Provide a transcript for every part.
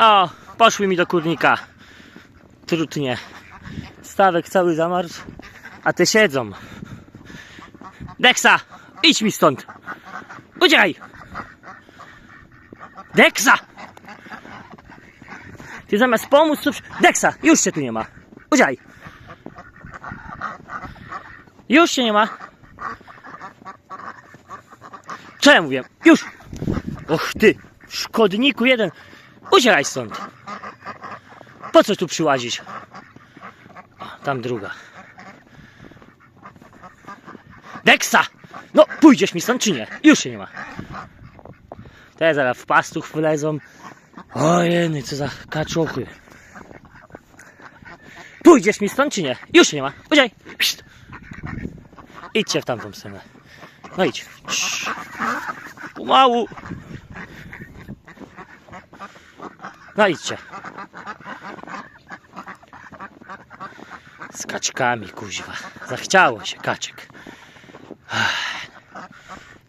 O, poszły mi do kurnika. Trudnie. Stawek cały zamarzł, a te siedzą. Deksa, idź mi stąd. Uciekaj. Deksa! Ty zamiast pomóc, to... Deksa, już się tu nie ma. Uciekaj. Już się nie ma. Co ja mówię? Już! Och ty, szkodniku jeden! Uciekaj stąd! Po co tu przyłazić? O, tam druga. Deksa! No, pójdziesz mi stąd czy nie? Już się nie ma. Te zaraz w pastuch wylezą. Ojej, co za kaczuchy. Pójdziesz mi stąd czy nie? Już się nie ma. Uciekaj! Idźcie w tamtą stronę. No idź. Pomału. No idźcie. Z kaczkami, kuźwa. Zachciało się kaczek.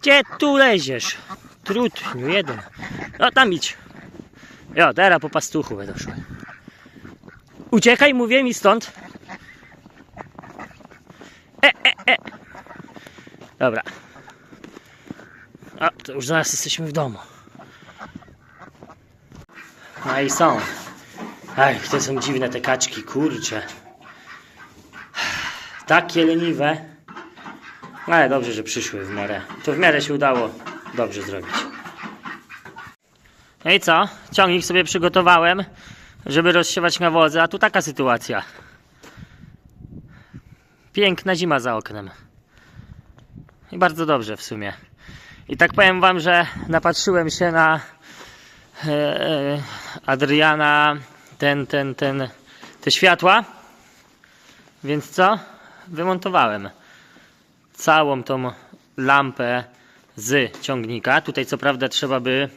Gdzie tu leziesz? Trudniu jeden. No tam idź. Jo, teraz po pastuchu będą szły. Uciekaj, mówię mi stąd. E, e, e. Dobra. A, to już zaraz jesteśmy w domu. No i są. Ach, to są dziwne te kaczki, kurcze. Takie leniwe. Ale dobrze, że przyszły w miarę. To w miarę się udało dobrze zrobić. No i co? Ciągnik sobie przygotowałem, żeby rozsiewać nawozy, a tu taka sytuacja. Piękna zima za oknem. I bardzo dobrze w sumie. I tak powiem wam, że napatrzyłem się na Adriana ten, ten, ten, te światła. Więc co? Wymontowałem całą tą lampę z ciągnika. Tutaj co prawda trzeba by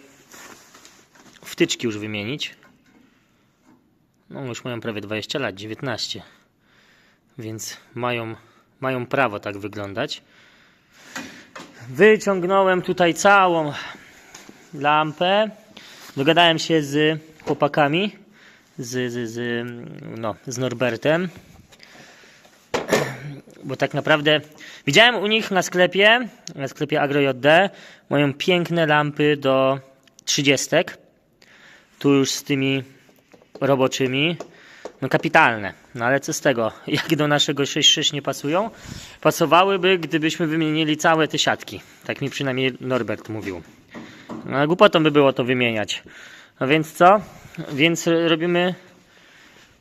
wtyczki już wymienić. No już mają prawie 20 lat, 19. Więc mają, mają prawo tak wyglądać. Wyciągnąłem tutaj całą lampę. Dogadałem się z chłopakami, z, z, z, no, z Norbertem. Bo tak naprawdę widziałem u nich na sklepie, na sklepie AgroJD, mają piękne lampy do 30. Tu już z tymi roboczymi. No kapitalne. No ale co z tego? Jak do naszego 6.6 nie pasują? Pasowałyby, gdybyśmy wymienili całe te siatki. Tak mi przynajmniej Norbert mówił. No głupotą by było to wymieniać. No więc co? Więc robimy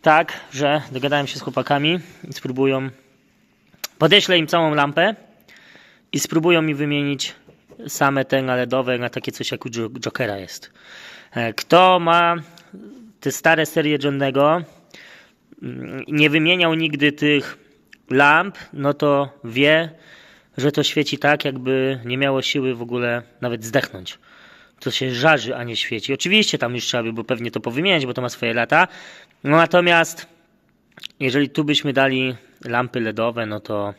tak, że dogadałem się z chłopakami i spróbują. Podeślę im całą lampę i spróbują mi wymienić same te LEDowe na takie coś jak u Jo- Jokera jest. E, Kto ma te stare serie Johnnego, mm, nie wymieniał nigdy tych lamp, no to wie, że to świeci tak, jakby nie miało siły w ogóle nawet zdechnąć. To się żarzy, a nie świeci. Oczywiście tam już trzeba by było pewnie to powymieniać, bo to ma swoje lata. No natomiast jeżeli tu byśmy dali lampy LEDowe, no to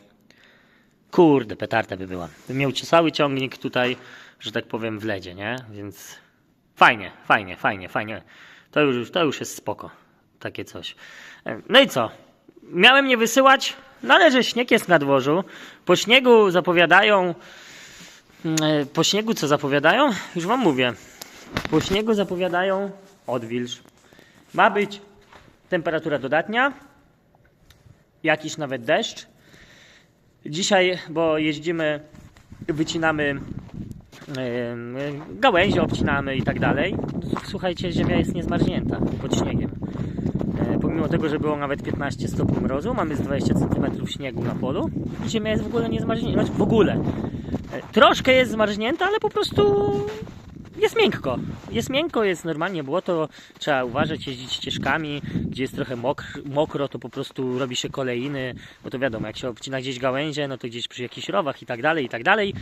kurde, petarda by była. Bym miał cały ciągnik tutaj, że tak powiem, w ledzie, nie? Więc fajnie, fajnie, fajnie, fajnie. To już, to już jest spoko. Takie coś. E, No i co? Miałem nie wysyłać, no ale że śnieg jest na dworzu. Po śniegu zapowiadają. E, Po śniegu co zapowiadają? Już wam mówię. Po śniegu zapowiadają odwilż. Ma być temperatura dodatnia, jakiś nawet deszcz. Dzisiaj, bo jeździmy, wycinamy em, gałęzie, obcinamy i tak dalej. Słuchajcie, ziemia jest niezmarznięta pod śniegiem. E, Pomimo tego, że było nawet 15 stopni mrozu, mamy z 20 cm śniegu na polu i ziemia jest w ogóle niezmarznięta. Znaczy w ogóle. Troszkę jest zmarznięta, ale po prostu jest miękko. Jest miękko, jest normalnie błoto, trzeba uważać, jeździć ścieżkami, gdzie jest trochę mokr, mokro, to po prostu robi się kolejny, bo to wiadomo, jak się obcina gdzieś gałęzie, no to gdzieś przy jakichś rowach i tak dalej, i tak dalej.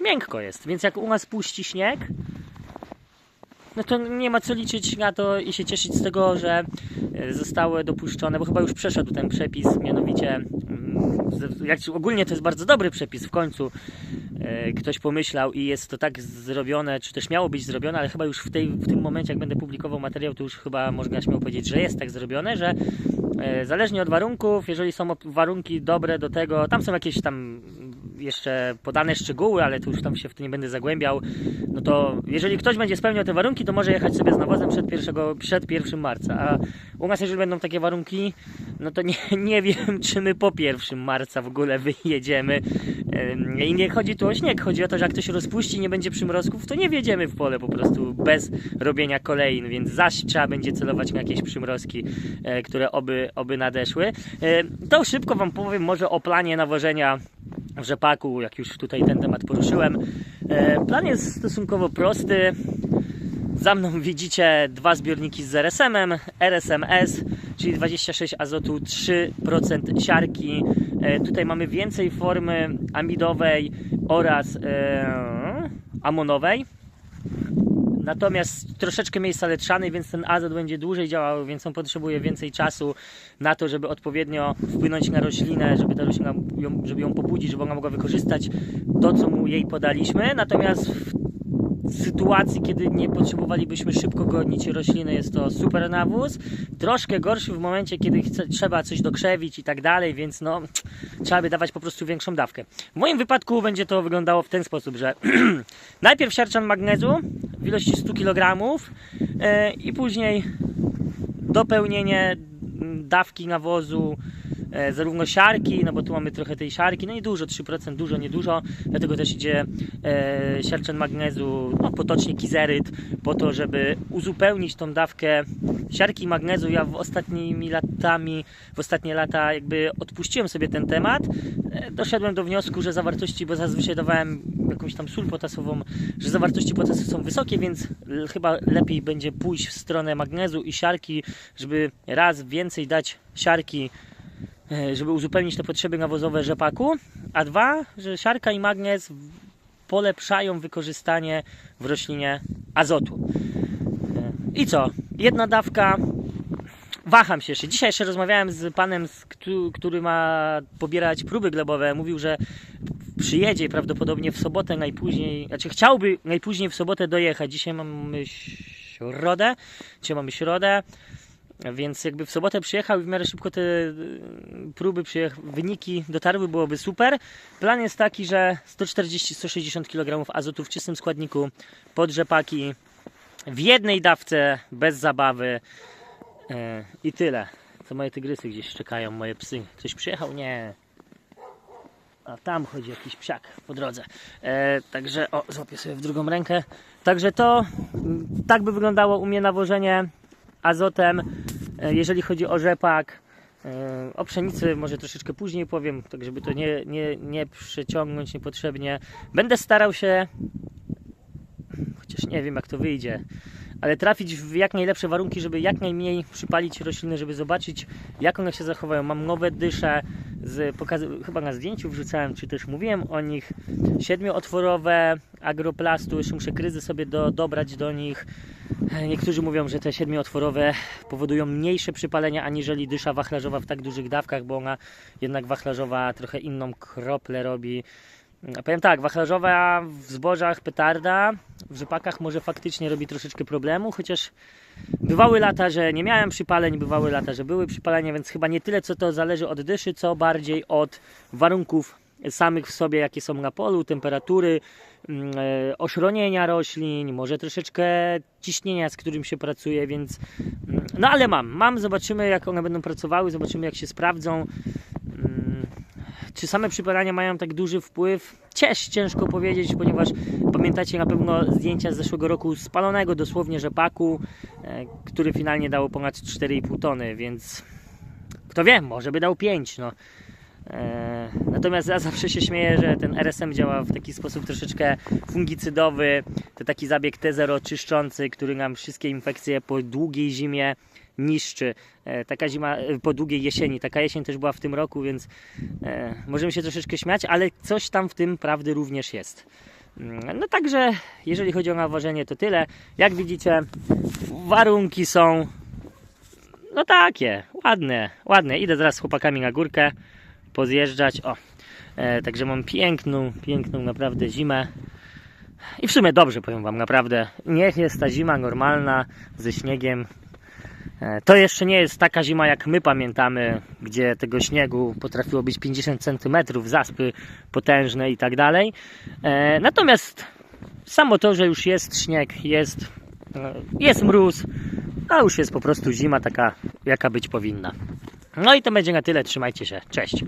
Miękko jest, więc jak u nas puści śnieg, no to nie ma co liczyć na to i się cieszyć z tego, że e, zostały dopuszczone, bo chyba już przeszedł ten przepis, mianowicie, ogólnie to jest bardzo dobry przepis w końcu, e, ktoś pomyślał i jest to tak zrobione, czy też miało być zrobione, ale chyba już w, tej, w tym momencie, jak będę publikował materiał, to już chyba można śmiało powiedzieć, że jest tak zrobione, że e, zależnie od warunków, jeżeli są warunki dobre do tego, tam są jakieś tam jeszcze podane szczegóły, ale tu już tam się w to nie będę zagłębiał, no to jeżeli ktoś będzie spełniał te warunki, to może jechać sobie z nawozem przed, pierwszego, przed 1 marca, a u nas jeżeli będą takie warunki, no to nie, nie wiem, czy my po 1 marca w ogóle wyjedziemy. I nie chodzi tu o śnieg, chodzi o to, że jak to się rozpuści nie będzie przymrozków, to nie wjedziemy w pole po prostu bez robienia kolejn, więc zaś trzeba będzie celować na jakieś przymrozki, e, które oby, oby nadeszły. E, To szybko Wam powiem może o planie nawożenia rzepaku, jak już tutaj ten temat poruszyłem. E, Plan jest stosunkowo prosty. Za mną widzicie dwa zbiorniki z RSM-em, RSMS, czyli 26 azotu, 3% siarki. E, tutaj mamy więcej formy amidowej oraz e, amonowej. Natomiast troszeczkę mniej saletrzanej, więc ten azot będzie dłużej działał, więc on potrzebuje więcej czasu na to, żeby odpowiednio wpłynąć na roślinę, żeby ta roślina ją, żeby ją pobudzić, żeby ona mogła wykorzystać to, co mu jej podaliśmy. Natomiast w sytuacji, kiedy nie potrzebowalibyśmy szybko godnić rośliny, jest to super nawóz. Troszkę gorszy w momencie, kiedy chce, trzeba coś dokrzewić i tak dalej, więc no, trzeba by dawać po prostu większą dawkę. W moim wypadku będzie to wyglądało w ten sposób, że najpierw siarczan magnezu w ilości 100 kg e, i później dopełnienie dawki nawozu zarówno siarki, no bo tu mamy trochę tej siarki, no i dużo, 3%, dużo, niedużo, dlatego też idzie e, siarczan magnezu, no potocznie kizeryt, po to, żeby uzupełnić tą dawkę siarki magnezu. Ja w ostatnimi latami, w ostatnie lata jakby odpuściłem sobie ten temat, e, doszedłem do wniosku, że zawartości, bo zazwyczaj dawałem jakąś tam sól potasową, że zawartości potasu są wysokie, więc chyba lepiej będzie pójść w stronę magnezu i siarki, żeby raz więcej dać siarki, e, żeby uzupełnić te potrzeby nawozowe rzepaku, a dwa, że siarka i magnez polepszają wykorzystanie w roślinie azotu. E, I co? Jedna dawka. Waham się jeszcze. Dzisiaj jeszcze rozmawiałem z panem, który ma pobierać próby glebowe. Mówił, że przyjedzie prawdopodobnie w sobotę najpóźniej, znaczy chciałby najpóźniej w sobotę dojechać. Dzisiaj mamy środę, dzisiaj mamy środę, więc jakby w sobotę przyjechał i w miarę szybko te y, próby, wyniki dotarły, byłoby super. Plan jest taki, że 140-160 kg azotu w czystym składniku pod rzepaki w jednej dawce, bez zabawy e, i tyle. Co moje tygrysy gdzieś czekają, moje psy. Ktoś przyjechał? Nie. A tam chodzi jakiś psiak po drodze. E, także, o, złapię sobie w drugą rękę. Także to, mm, tak by wyglądało u mnie nawożenie azotem, e, jeżeli chodzi o rzepak. E, o pszenicy może troszeczkę później powiem, tak żeby to nie, nie, nie przeciągnąć niepotrzebnie. Będę starał się, chociaż nie wiem jak to wyjdzie, ale trafić w jak najlepsze warunki, żeby jak najmniej przypalić rośliny, żeby zobaczyć jak one się zachowają. Mam nowe dysze, z chyba na zdjęciu wrzucałem, czy też mówiłem o nich. Siedmiootworowe agroplastu, jeszcze muszę kryzy sobie do, dobrać do nich. Niektórzy mówią, że te siedmiootworowe powodują mniejsze przypalenia aniżeli dysza wachlarzowa w tak dużych dawkach, bo ona jednak wachlarzowa trochę inną kroplę robi. Powiem tak, wachlarzowa w zbożach petarda, w rzepakach może faktycznie robi troszeczkę problemu, chociaż bywały lata, że nie miałem przypaleń, bywały lata, że były przypalenia, więc chyba nie tyle co to zależy od dyszy, co bardziej od warunków samych w sobie, jakie są na polu, temperatury, mm, e, oszronienia roślin, może troszeczkę ciśnienia, z którym się pracuje, więc mm, no ale mam, mam, zobaczymy jak one będą pracowały, zobaczymy jak się sprawdzą. Mm, Czy same przypalania mają tak duży wpływ? Cięż, ciężko powiedzieć, ponieważ pamiętacie na pewno zdjęcia z zeszłego roku spalonego dosłownie rzepaku, e, który finalnie dało ponad 4,5 tony, więc kto wie, może by dał 5. No. E, Natomiast ja zawsze się śmieję, że ten RSM działa w taki sposób troszeczkę fungicydowy. To taki zabieg T0 czyszczący, który nam wszystkie infekcje po długiej zimie niszczy. E, Taka zima e, po długiej jesieni. Taka jesień też była w tym roku, więc możemy się troszeczkę śmiać, ale coś tam w tym prawdy również jest. Mm, No także, jeżeli chodzi o nawożenie, to tyle. Jak widzicie, warunki są no takie, ładne, ładne. Idę zaraz z chłopakami na górkę pozjeżdżać. O, E, także mam piękną, piękną naprawdę zimę. I w sumie dobrze powiem Wam, naprawdę. Niech jest ta zima normalna, ze śniegiem. E, To jeszcze nie jest taka zima, jak my pamiętamy, gdzie tego śniegu potrafiło być 50 cm, zaspy potężne i tak dalej. E, Natomiast samo to, że już jest śnieg, jest, e, jest mróz, a już jest po prostu zima taka, jaka być powinna. No i to będzie na tyle. Trzymajcie się. Cześć.